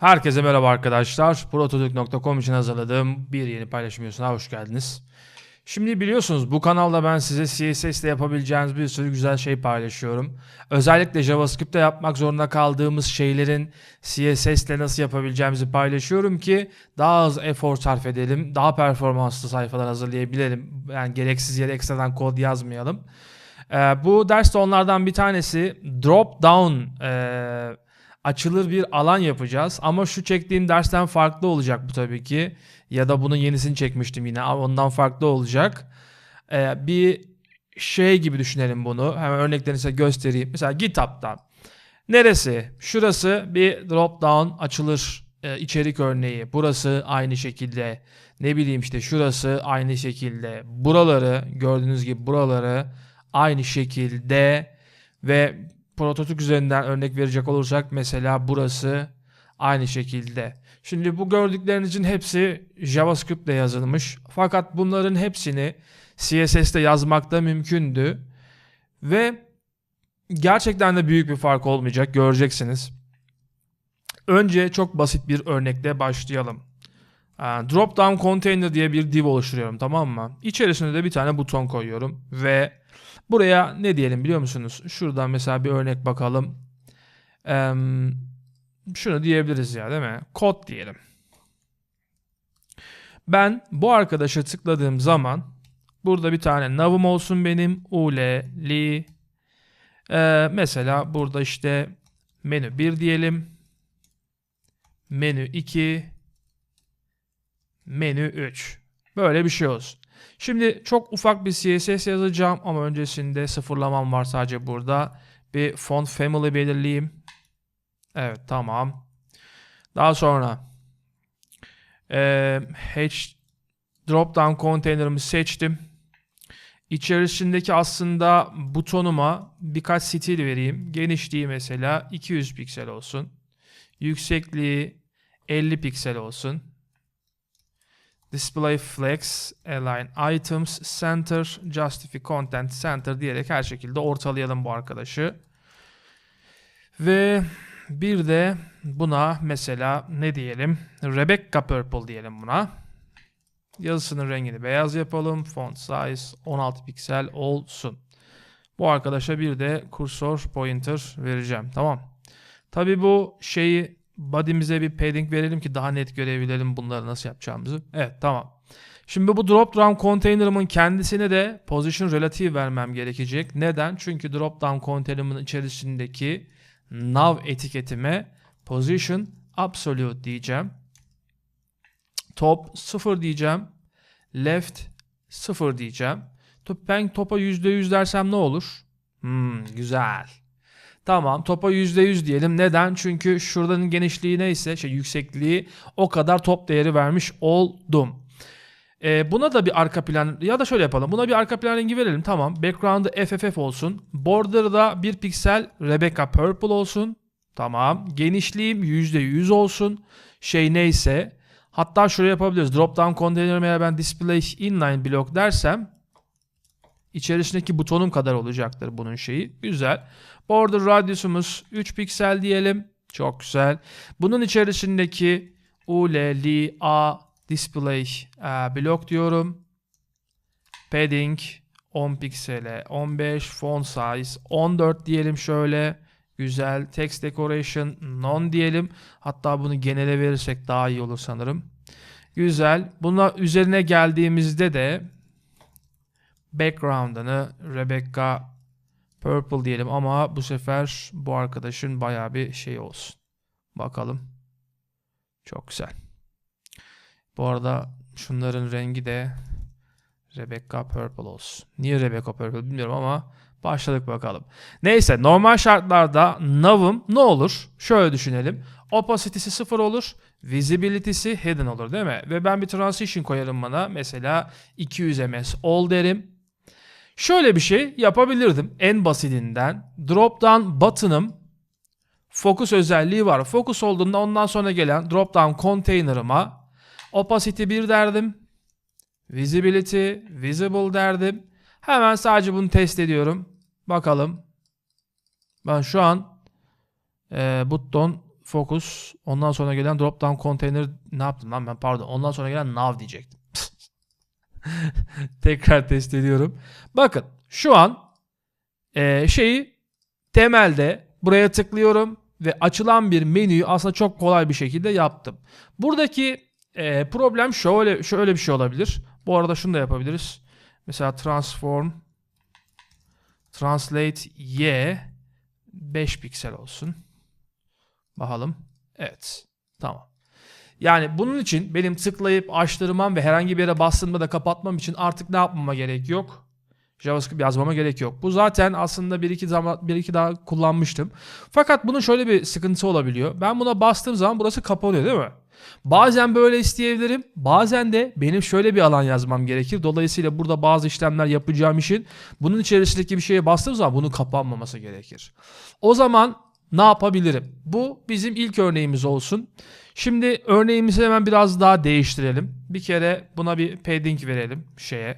Herkese merhaba arkadaşlar. Prototürk.com için hazırladığım bir yeni paylaşım hoş geldiniz. Şimdi biliyorsunuz bu kanalda ben size CSS ile yapabileceğiniz bir sürü güzel şey paylaşıyorum. Özellikle JavaScript'te yapmak zorunda kaldığımız şeylerin CSS ile nasıl yapabileceğimizi paylaşıyorum ki daha az efor sarf edelim, daha performanslı sayfalar hazırlayabilelim. Yani gereksiz yere ekstradan kod yazmayalım. Ee, bu ders de onlardan bir tanesi. Drop down e, açılır bir alan yapacağız. Ama şu çektiğim dersten farklı olacak bu tabii ki. Ya da bunun yenisini çekmiştim yine ondan farklı olacak. Ee, bir şey gibi düşünelim bunu. Hemen örneklerini size göstereyim. Mesela GitHub'dan. Neresi? Şurası bir drop down açılır e, içerik örneği. Burası aynı şekilde. Ne bileyim işte şurası aynı şekilde. Buraları gördüğünüz gibi buraları aynı şekilde ve prototip üzerinden örnek verecek olursak mesela burası aynı şekilde. Şimdi bu gördüklerinizin hepsi JavaScript ile yazılmış. Fakat bunların hepsini CSS'te yazmak da mümkündü. Ve gerçekten de büyük bir fark olmayacak göreceksiniz. Önce çok basit bir örnekle başlayalım. Drop down container diye bir div oluşturuyorum tamam mı? İçerisine de bir tane buton koyuyorum ve buraya ne diyelim biliyor musunuz? Şuradan mesela bir örnek bakalım. Ee, şunu diyebiliriz ya değil mi? Kod diyelim. Ben bu arkadaşa tıkladığım zaman burada bir tane nav'ım olsun benim. Ule, li. Ee, mesela burada işte menü 1 diyelim. Menü 2. Menü 3. Böyle bir şey olsun. Şimdi çok ufak bir CSS yazacağım ama öncesinde sıfırlamam var sadece burada. Bir font family belirleyeyim. Evet tamam. Daha sonra e, H drop down container'ımı seçtim. İçerisindeki aslında butonuma birkaç stil vereyim. Genişliği mesela 200 piksel olsun. Yüksekliği 50 piksel olsun. Display flex, align items, center, justify content, center diyerek her şekilde ortalayalım bu arkadaşı. Ve bir de buna mesela ne diyelim? Rebecca Purple diyelim buna. Yazısının rengini beyaz yapalım. Font size 16 piksel olsun. Bu arkadaşa bir de kursor pointer vereceğim. Tamam. Tabi bu şeyi body'mize bir padding verelim ki daha net görebilelim bunları nasıl yapacağımızı. Evet tamam. Şimdi bu drop down container'ımın kendisine de position relative vermem gerekecek. Neden? Çünkü drop down container'ımın içerisindeki nav etiketime position absolute diyeceğim. Top 0 diyeceğim. Left 0 diyeceğim. Ben topa %100 dersem ne olur? Hmm, güzel. Tamam topa %100 diyelim. Neden? Çünkü şuradanın genişliği neyse şey yüksekliği o kadar top değeri vermiş oldum. Ee, buna da bir arka plan ya da şöyle yapalım. Buna bir arka plan rengi verelim. Tamam. Background'ı FFF olsun. Border'da 1 piksel Rebecca Purple olsun. Tamam. Genişliğim %100 olsun. Şey neyse. Hatta şuraya yapabiliriz. Drop down container'ıma eğer ben display inline block dersem içerisindeki butonum kadar olacaktır bunun şeyi. Güzel. Border radiusumuz 3 piksel diyelim. Çok güzel. Bunun içerisindeki ul, li, a display e, block diyorum. Padding 10 piksele 15 font size 14 diyelim şöyle. Güzel. Text decoration non diyelim. Hatta bunu genele verirsek daha iyi olur sanırım. Güzel. Buna üzerine geldiğimizde de background'ını Rebecca Purple diyelim ama bu sefer bu arkadaşın baya bir şey olsun. Bakalım. Çok güzel. Bu arada şunların rengi de Rebecca Purple olsun. Niye Rebecca Purple bilmiyorum ama başladık bakalım. Neyse normal şartlarda nav'ım ne olur? Şöyle düşünelim. Opacity'si 0 olur. Visibility'si hidden olur değil mi? Ve ben bir transition koyarım bana. Mesela 200 ms all derim. Şöyle bir şey yapabilirdim en basitinden. Drop down button'ım focus özelliği var. Focus olduğunda ondan sonra gelen drop down container'ıma opacity 1 derdim. Visibility, visible derdim. Hemen sadece bunu test ediyorum. Bakalım. Ben şu an e, button focus. Ondan sonra gelen drop down container ne yaptım lan ben pardon. Ondan sonra gelen nav diyecektim. Tekrar test ediyorum. Bakın şu an e, şeyi temelde buraya tıklıyorum ve açılan bir menüyü aslında çok kolay bir şekilde yaptım. Buradaki e, problem şöyle şöyle bir şey olabilir. Bu arada şunu da yapabiliriz. Mesela transform translate y 5 piksel olsun. Bakalım. Evet. Tamam. Yani bunun için benim tıklayıp açtırmam ve herhangi bir yere bastığımda da kapatmam için artık ne yapmama gerek yok? JavaScript yazmama gerek yok. Bu zaten aslında bir iki zaman bir iki daha kullanmıştım. Fakat bunun şöyle bir sıkıntısı olabiliyor. Ben buna bastığım zaman burası kapanıyor değil mi? Bazen böyle isteyebilirim. Bazen de benim şöyle bir alan yazmam gerekir. Dolayısıyla burada bazı işlemler yapacağım işin bunun içerisindeki bir şeye bastığım zaman bunun kapanmaması gerekir. O zaman ne yapabilirim? Bu bizim ilk örneğimiz olsun. Şimdi örneğimizi hemen biraz daha değiştirelim. Bir kere buna bir padding verelim şeye.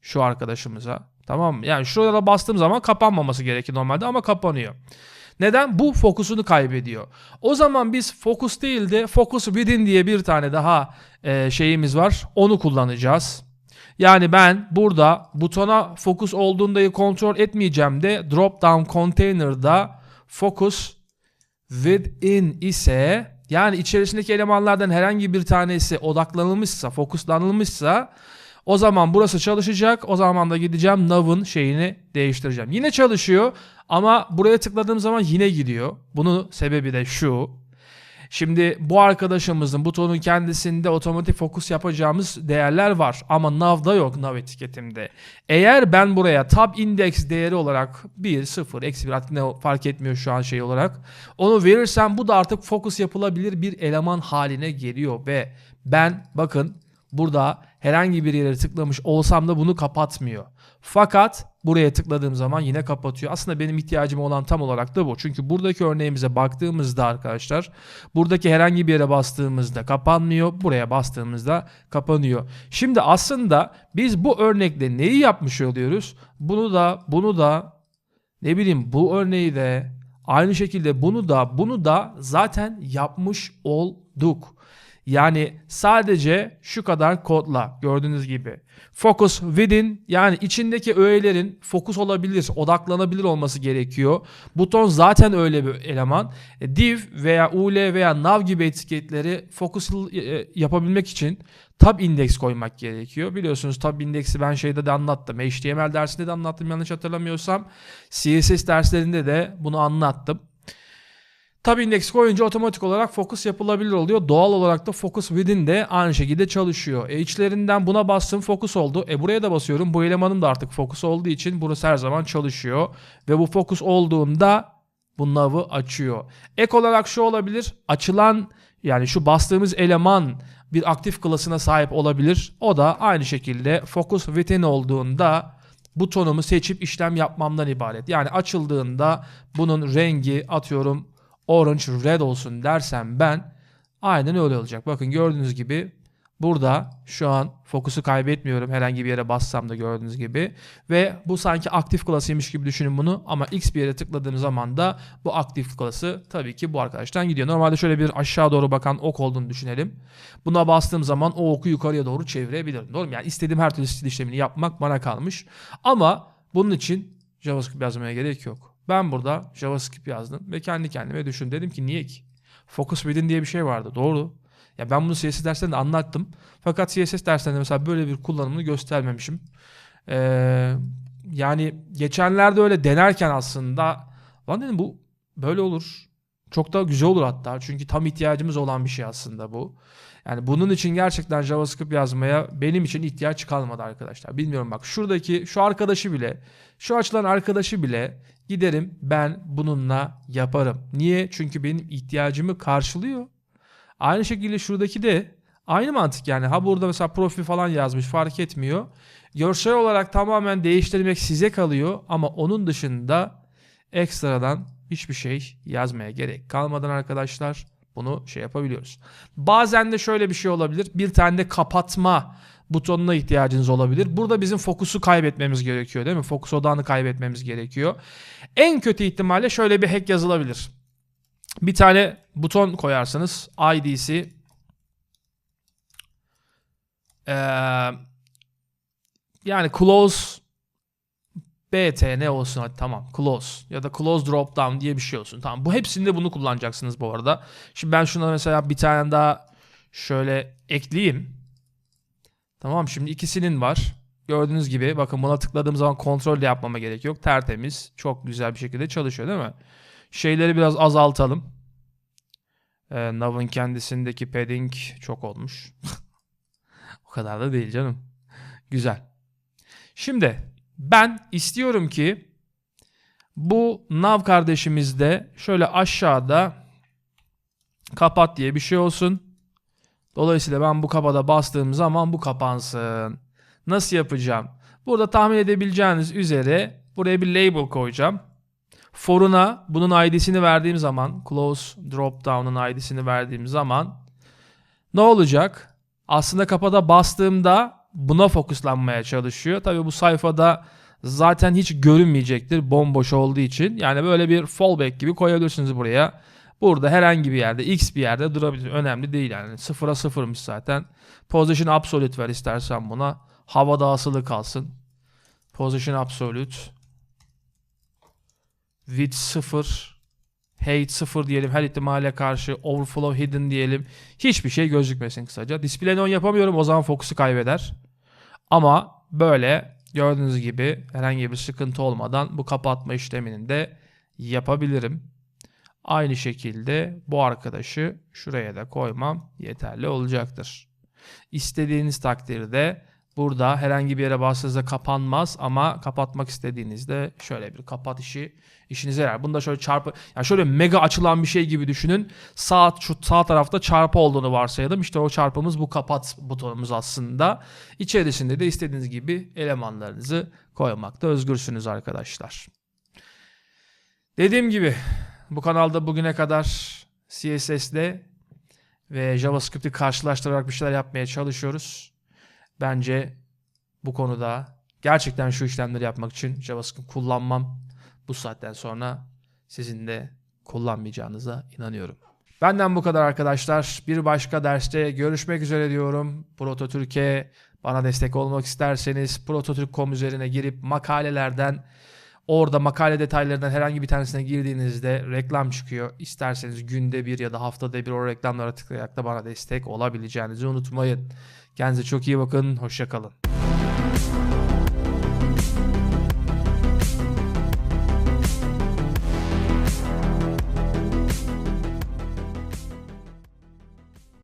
Şu arkadaşımıza. Tamam mı? Yani şuraya bastığım zaman kapanmaması gerekir normalde ama kapanıyor. Neden? Bu fokusunu kaybediyor. O zaman biz focus değil de focus within diye bir tane daha e, şeyimiz var. Onu kullanacağız. Yani ben burada butona focus olduğunda kontrol etmeyeceğim de drop down container'da focus within ise yani içerisindeki elemanlardan herhangi bir tanesi odaklanılmışsa, fokuslanılmışsa o zaman burası çalışacak. O zaman da gideceğim nav'ın şeyini değiştireceğim. Yine çalışıyor ama buraya tıkladığım zaman yine gidiyor. Bunun sebebi de şu. Şimdi bu arkadaşımızın butonun kendisinde otomatik fokus yapacağımız değerler var ama nav'da yok nav etiketimde. Eğer ben buraya tab index değeri olarak 1, 0, eksi 1 artık ne fark etmiyor şu an şey olarak. Onu verirsem bu da artık fokus yapılabilir bir eleman haline geliyor ve ben bakın burada herhangi bir yere tıklamış olsam da bunu kapatmıyor. Fakat buraya tıkladığım zaman yine kapatıyor. Aslında benim ihtiyacım olan tam olarak da bu. Çünkü buradaki örneğimize baktığımızda arkadaşlar buradaki herhangi bir yere bastığımızda kapanmıyor. Buraya bastığımızda kapanıyor. Şimdi aslında biz bu örnekle neyi yapmış oluyoruz? Bunu da bunu da ne bileyim bu örneği de aynı şekilde bunu da bunu da zaten yapmış olduk. Yani sadece şu kadar kodla gördüğünüz gibi. Focus within yani içindeki öğelerin fokus olabilir, odaklanabilir olması gerekiyor. Buton zaten öyle bir eleman. E, Div veya ul veya nav gibi etiketleri fokus e, yapabilmek için tab index koymak gerekiyor. Biliyorsunuz tab indeksi ben şeyde de anlattım. HTML dersinde de anlattım yanlış hatırlamıyorsam. CSS derslerinde de bunu anlattım. Tab index koyunca otomatik olarak focus yapılabilir oluyor. Doğal olarak da focus within de aynı şekilde çalışıyor. E içlerinden buna bastım focus oldu. E buraya da basıyorum. Bu elemanım da artık focus olduğu için burası her zaman çalışıyor. Ve bu focus olduğunda bu nav'ı açıyor. Ek olarak şu olabilir. Açılan yani şu bastığımız eleman bir aktif klasına sahip olabilir. O da aynı şekilde focus within olduğunda butonumu seçip işlem yapmamdan ibaret. Yani açıldığında bunun rengi atıyorum orange red olsun dersem ben aynen öyle olacak. Bakın gördüğünüz gibi burada şu an fokusu kaybetmiyorum herhangi bir yere bassam da gördüğünüz gibi. Ve bu sanki aktif klasıymış gibi düşünün bunu ama x bir yere tıkladığım zaman da bu aktif klası tabii ki bu arkadaştan gidiyor. Normalde şöyle bir aşağı doğru bakan ok olduğunu düşünelim. Buna bastığım zaman o oku yukarıya doğru çevirebilirim. Doğru mu? Yani istediğim her türlü stil işlemini yapmak bana kalmış. Ama bunun için JavaScript yazmaya gerek yok. Ben burada JavaScript yazdım ve kendi kendime düşün. Dedim ki niye ki? Focus within diye bir şey vardı. Doğru. Ya ben bunu CSS derslerinde anlattım. Fakat CSS derslerinde mesela böyle bir kullanımını göstermemişim. Ee, yani geçenlerde öyle denerken aslında lan dedim bu böyle olur. Çok da güzel olur hatta. Çünkü tam ihtiyacımız olan bir şey aslında bu. Yani bunun için gerçekten JavaScript yazmaya benim için ihtiyaç kalmadı arkadaşlar. Bilmiyorum bak şuradaki şu arkadaşı bile şu açılan arkadaşı bile giderim ben bununla yaparım. Niye? Çünkü benim ihtiyacımı karşılıyor. Aynı şekilde şuradaki de aynı mantık yani. Ha burada mesela profil falan yazmış fark etmiyor. Görsel olarak tamamen değiştirmek size kalıyor ama onun dışında ekstradan hiçbir şey yazmaya gerek kalmadan arkadaşlar bunu şey yapabiliyoruz. Bazen de şöyle bir şey olabilir. Bir tane de kapatma butonuna ihtiyacınız olabilir. Burada bizim fokusu kaybetmemiz gerekiyor değil mi? Fokus odağını kaybetmemiz gerekiyor. En kötü ihtimalle şöyle bir hack yazılabilir. Bir tane buton koyarsınız. ID'si ee, yani close BT ne olsun hadi tamam close ya da close drop down diye bir şey olsun. Tamam bu hepsinde bunu kullanacaksınız bu arada. Şimdi ben şuna mesela bir tane daha şöyle ekleyeyim. Tamam şimdi ikisinin var. Gördüğünüz gibi bakın buna tıkladığım zaman kontrol de yapmama gerek yok. Tertemiz. Çok güzel bir şekilde çalışıyor değil mi? Şeyleri biraz azaltalım. Ee, Nav'ın kendisindeki padding çok olmuş. o kadar da değil canım. Güzel. Şimdi ben istiyorum ki bu Nav kardeşimizde şöyle aşağıda kapat diye bir şey olsun. Dolayısıyla ben bu kapada bastığım zaman bu kapansın. Nasıl yapacağım? Burada tahmin edebileceğiniz üzere buraya bir label koyacağım. For'una bunun ID'sini verdiğim zaman close drop down'un ID'sini verdiğim zaman ne olacak? Aslında kapada bastığımda buna fokuslanmaya çalışıyor. Tabii bu sayfada zaten hiç görünmeyecektir bomboş olduğu için. Yani böyle bir fallback gibi koyabilirsiniz buraya. Burada herhangi bir yerde x bir yerde durabilir. Önemli değil yani. Sıfıra sıfırmış zaten. Position absolute ver istersen buna. Havada asılı kalsın. Position absolute. Width 0. Height 0 diyelim. Her ihtimale karşı overflow hidden diyelim. Hiçbir şey gözükmesin kısaca. Display on yapamıyorum. O zaman fokusu kaybeder. Ama böyle gördüğünüz gibi herhangi bir sıkıntı olmadan bu kapatma işlemini de yapabilirim. Aynı şekilde bu arkadaşı şuraya da koymam yeterli olacaktır. İstediğiniz takdirde burada herhangi bir yere bastığınızda kapanmaz ama kapatmak istediğinizde şöyle bir kapat işi işinize yarar. Bunda şöyle çarpı yani şöyle mega açılan bir şey gibi düşünün. Sağ şu sağ tarafta çarpı olduğunu varsayalım. İşte o çarpımız bu kapat butonumuz aslında. İçerisinde de istediğiniz gibi elemanlarınızı koymakta özgürsünüz arkadaşlar. Dediğim gibi bu kanalda bugüne kadar CSS'de ve JavaScript'i karşılaştırarak bir şeyler yapmaya çalışıyoruz. Bence bu konuda gerçekten şu işlemleri yapmak için JavaScript kullanmam bu saatten sonra sizin de kullanmayacağınıza inanıyorum. Benden bu kadar arkadaşlar. Bir başka derste görüşmek üzere diyorum. Proto Türkiye bana destek olmak isterseniz prototürk.com üzerine girip makalelerden Orada makale detaylarından herhangi bir tanesine girdiğinizde reklam çıkıyor. İsterseniz günde bir ya da haftada bir o reklamlara tıklayarak da bana destek olabileceğinizi unutmayın. Kendinize çok iyi bakın. Hoşçakalın.